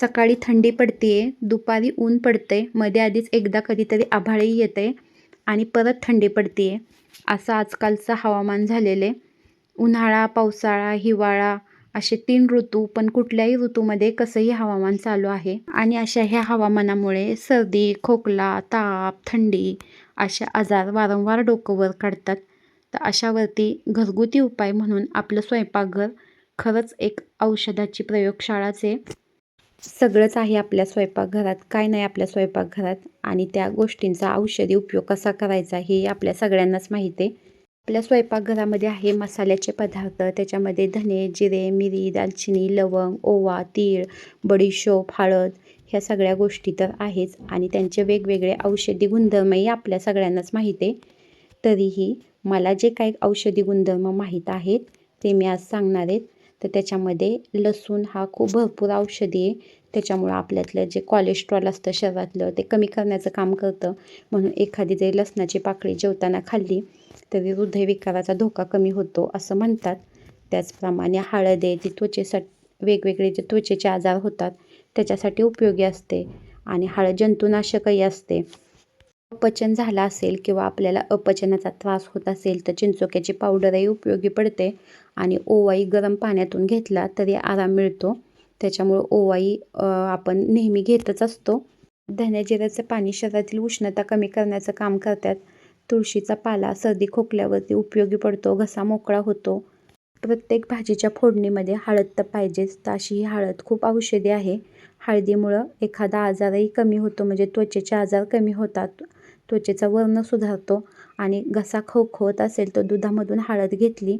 सकाळी थंडी पडते आहे दुपारी ऊन पडते मध्ये आधीच एकदा कधीतरी आभाळही येते आणि परत थंडी पडते आहे असं आजकालचं हवामान झालेलं आहे. उन्हाळा पावसाळा हिवाळा असे तीन ऋतू पण कुठल्याही ऋतूमध्ये कसंही हवामान चालू आहे. आणि अशा ह्या हवामानामुळे सर्दी खोकला ताप थंडी अशा आजार वारंवार डोकं वर काढतात. तर अशावरती घरगुती उपाय म्हणून आपलं स्वयंपाकघर खरंच एक औषधाची प्रयोगशाळाच आहे. सगळंच आहे आपल्या स्वयंपाकघरात काय नाही आपल्या स्वयंपाकघरात आणि त्या गोष्टींचा औषधी उपयोग कसा करायचा हे आपल्या सगळ्यांनाच माहिती आहे. आपल्या स्वयंपाकघरामध्ये आहे मसाल्याचे पदार्थ त्याच्यामध्ये धने जिरे मिरी दालचिनी लवंग ओवा तीळ बडीशोप हळद ह्या सगळ्या गोष्टी तर आहेच आणि त्यांचे वेगवेगळे औषधी गुणधर्मही आपल्या सगळ्यांनाच माहिती आहे. तरीही मला जे काही औषधी गुणधर्म माहीत आहेत ते मी आज सांगणार आहेत. तर त्याच्यामध्ये लसूण हा खूप भरपूर औषधी आहे. त्याच्यामुळं आपल्यातलं जे कोलेस्ट्रॉल असतं शरीरातलं ते कमी करण्याचं काम करतं. म्हणून एखादी जरी लसणाची पाकळी जेवताना खाल्ली तरी हृदयविकाराचा धोका कमी होतो असं म्हणतात. त्याचप्रमाणे हळद आहे ती त्वचेसाठी वेगवेगळे जे त्वचेचे आजार होतात त्याच्यासाठी उपयोगी असते. आणि हळद जंतुनाशकही असते. अपचन झालं असेल किंवा आपल्याला अपचनाचा त्रास होत असेल तर चिंचोक्याची पावडरही उपयोगी पडते. आणि ओवाई गरम पाण्यातून घेतला तरी आराम मिळतो. त्याच्यामुळं ओवाई आपण नेहमी घेतच असतो. धन्याजिराचं पाणी शरीरातील उष्णता कमी करण्याचं काम करतात. तुळशीचा पाला सर्दी खोकल्यावरती उपयोगी पडतो घसा मोकळा होतो. प्रत्येक भाजीच्या फोडणीमध्ये हळद तर पाहिजेच तर अशी ही हळद खूप औषधी आहे. हळदीमुळं एखादा आजारही कमी होतो म्हणजे त्वचेचे आजार कमी होतात. त्वचेचा वर्ण सुधारतो आणि घसा खवखवत असेल तर दुधामधून हळद घेतली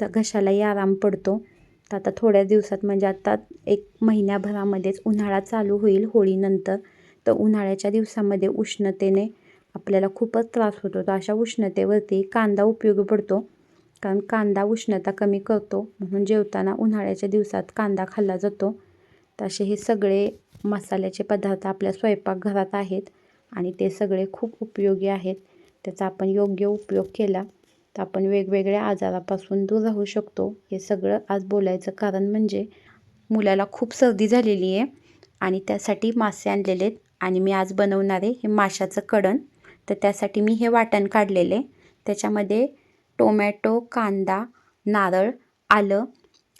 तर घशालाही आराम पडतो. तर आता थोड्या दिवसात म्हणजे आता एक महिन्याभरामध्येच उन्हाळा चालू होईल होळीनंतर. तर उन्हाळ्याच्या दिवसामध्ये उष्णतेने आपल्याला खूपच त्रास होतो. तर अशा उष्णतेवरती कांदा उपयोगी पडतो. कारण कांदा उष्णता कमी करतो. म्हणून जेवताना उन्हाळ्याच्या दिवसात कांदा खाल्ला जातो. तर असे हे सगळे मसाल्याचे पदार्थ आपल्या स्वयंपाकघरात आहेत. आणि ते सगळे खूप उपयोगी आहेत. त्याचा आपण योग्य उपयोग केला. तर आपण वेगवेगळ्या आजारापासून दूर राहू शकतो. हे सगळं आज बोलायचं कारण म्हणजे मुलाला खूप सर्दी झालेली आहे आणि त्यासाठी मासे आणलेले आहेत आणि मी आज बनवणार आहे हे माशाचं कडण. तर त्यासाठी मी हे वाटण काढलेले त्याच्यामध्ये टोमॅटो कांदा नारळ आलं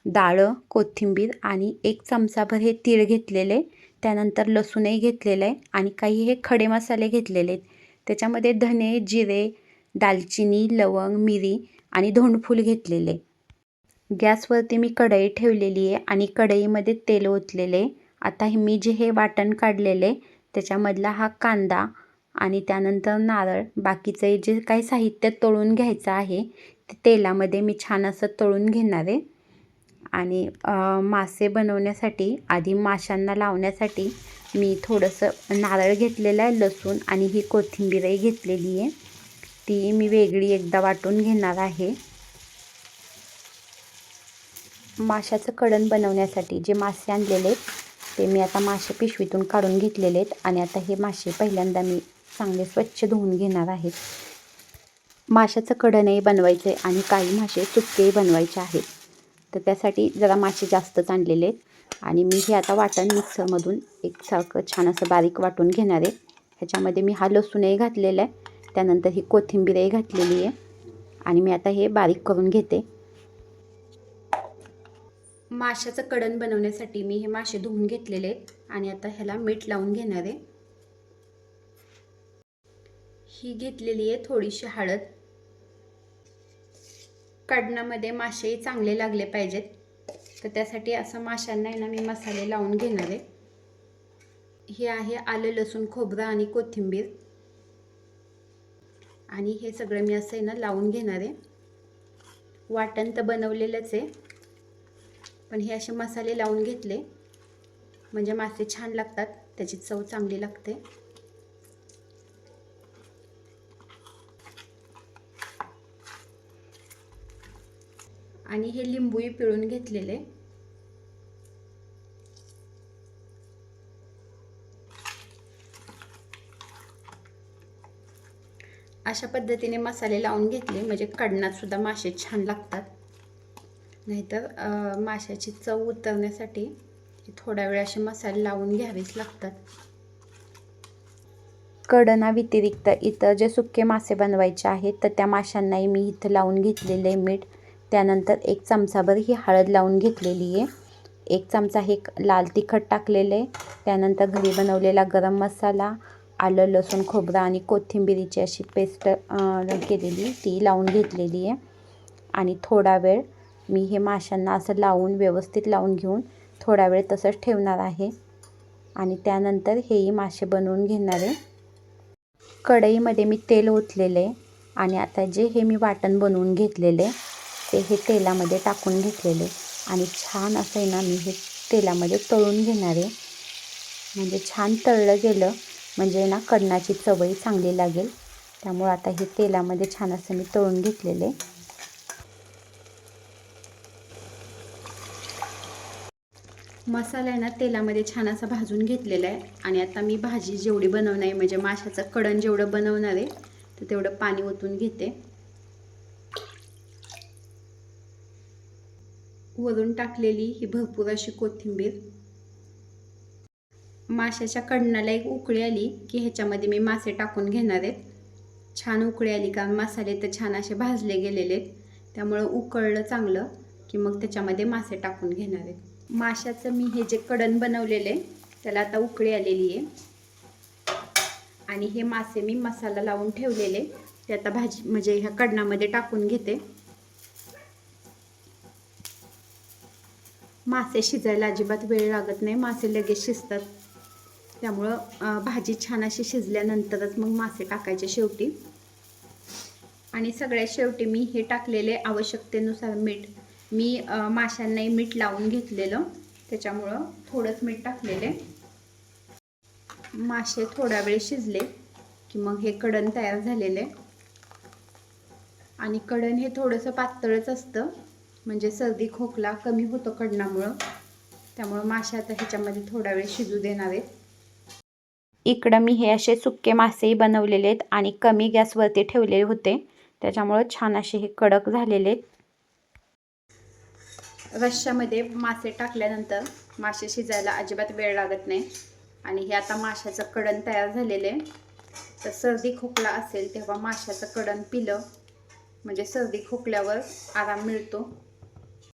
डाळं कोथिंबीर आणि एक चमचाभर हे तीळ घेतलेले त्यानंतर लसूणही घेतलेलं आहे आणि काही हे खडे मसाले घेतलेले आहेत. त्याच्यामध्ये धने जिरे दालचिनी लवंग मिरी आणि धोंडफूल घेतलेले. गॅसवरती मी कढई ठेवलेली आहे आणि कढईमध्ये तेल ओतलेले. आता हे मी जे हे वाटण काढलेले त्याच्यामधला हा कांदा आणि त्यानंतर नारळ बाकीचं जे काही साहित्य तळून घ्यायचं आहे ते तेलामध्ये मी छान असं तळून घेणार आहे. आणि मासे बनवण्यासाठी आधी माशांना लावण्यासाठी मी थोडंसं नारळ घेतलेलं आहे लसूण आणि ही कोथिंबीरही घेतलेली आहे. ती मी वेगळी एकदा वाटून घेणार आहे. माशाचं कडण बनवण्यासाठी जे मासे आणलेले आहेत ते मी आता मासे पिशवीतून काढून घेतलेले आहेत आणि आता हे मासे पहिल्यांदा मी चांगले स्वच्छ धुवून घेणार आहेत माशाचं कडणही बनवायचं आहे आणि काही मासे सुक्केही बनवायचे आहेत. तर त्यासाठी जरा मासे जास्तच आणलेले आहेत आणि मी हे आता वाटण मिक्सरमधून एकसारखं छान असं बारीक वाटून घेणार आहे. ह्याच्यामध्ये मी हा लसूणही घातलेला आहे. त्यानंतर ही कोथिंबीरही घातलेली आहे. आणि मी आता हे बारीक करून घेते. माशाचं कडण बनवण्यासाठी मी हे मासे धुवून घेतलेले आहेत. आणि आता ह्याला मीठ लावून घेणार आहे. ही घेतलेली आहे थोडीशी हळद. कडणामध्ये मासेही चांगले लागले पाहिजेत. तर त्यासाठी असं माशांना आहे ना मी मसाले लावून घेणार आहे. हे आहे आलं लसूण खोबरं आणि कोथिंबीर. आणि हे सगळं मी असं आहे ना लावून घेणार आहे. वाटण तर बनवलेलंच आहे. पण हे असे मसाले लावून घेतले. म्हणजे मासे छान लागतात त्याची चव चांगली लागते. आणि हे लिंबूही पिळून घेतलेले. अशा पद्धतीने मसाले लावून घेतले. म्हणजे कडणातसुद्धा मासे छान लागतात. नाहीतर माशाची चव उतरण्यासाठी थोडा वेळ असे मसाले लावून घ्यावेच लागतात. कडणा व्यतिरिक्त इतर जे सुके मासे बनवायचे आहेत तर त्या माशांनाही मी इथं लावून घेतलेलं आहे मीठ. त्यानंतर एक चमचाभर ही हळद लावून घेतलेली आहे. एक चमचा हे लाल तिखट टाकलेलं आहे. त्यानंतर घरी बनवलेला गरम मसाला आलं लसूण खोबरं आणि कोथिंबिरीची अशी पेस्ट केलेली. ती लावून घेतलेली आहे. आणि थोडा वेळ मी हे माशांना असं लावून व्यवस्थित लावून घेऊन थोडा वेळ तसंच ठेवणार आहे. आणि त्यानंतर हेही मासे बनवून घेणार आहे. कढईमध्ये मी तेल ओतलेले आणि आता जे हे मी वाटण बनवून घेतलेले ते हे तेलामध्ये टाकून घेतलेले आणि छान असं आहे ना मी हे तेलामध्ये तळून घेणार आहे. म्हणजे छान तळलं गेलं. म्हणजे ना कडणाची चवळी चांगली लागेल. त्यामुळे आता हे तेलामध्ये छान असं मी तळून घेतलेले मसाला आहे ना तेलामध्ये छान असा भाजून घेतलेला आहे. आणि आता मी भाजी जेवढी बनवणार आहे म्हणजे माशाचं कडण जेवढं बनवणार आहे तर तेवढं पाणी ओतून घेते. वरून टाकलेली ही भरपूर अशी कोथिंबीर. माशाच्या कडणाला एक उकळी आली की ह्याच्यामध्ये मी मासे टाकून घेणार आहेत. छान उकळी आली कारण मसाले तर छान असे भाजले गेलेले आहेत. त्यामुळं उकळलं चांगलं की मग त्याच्यामध्ये मासे टाकून घेणार आहेत. माशाचं मी हे जे कडण बनवलेले त्याला आता उकळी आलेली आहे. आणि हे मासे मी मसाला लावून ठेवलेले ते आता भाजी म्हणजे ह्या कडणामध्ये टाकून घेते. मासे शिजायला अजिबात वेळ लागत नाही. मासे लगेच शिजतात. त्यामुळं भाजी छान अशी शिजल्यानंतरच मग मासे टाकायचे शेवटी. आणि सगळ्यात शेवटी मी हे टाकलेले आवश्यकतेनुसार मीठ. मी माशांनाही मीठ लावून घेतलेलं. त्याच्यामुळं थोडंच मीठ टाकलेले. मासे थोडा वेळ शिजले की मग हे कडण तयार झालेले. आणि कडण हे थोडंसं पातळच असतं. म्हणजे सर्दी खोकला कमी होतो कडणामुळं त्यामुळं मासे आता ह्याच्यामध्ये थोडा वेळ शिजू देणार आहेत. इकडं मी हे असे सुके मासेही बनवलेले आहेत आणि कमी गॅसवरती ठेवलेले होते. त्याच्यामुळं छान असे हे कडक झालेले आहेत. रश्श्यामध्ये मासे टाकल्यानंतर मासे शिजायला अजिबात वेळ लागत नाही. आणि हे आता माशाचं कडण तयार झालेलं. आहे तर सर्दी खोकला असेल तेव्हा माशाचं कडण पिलं. म्हणजे सर्दी खोकल्यावर आराम मिळतो.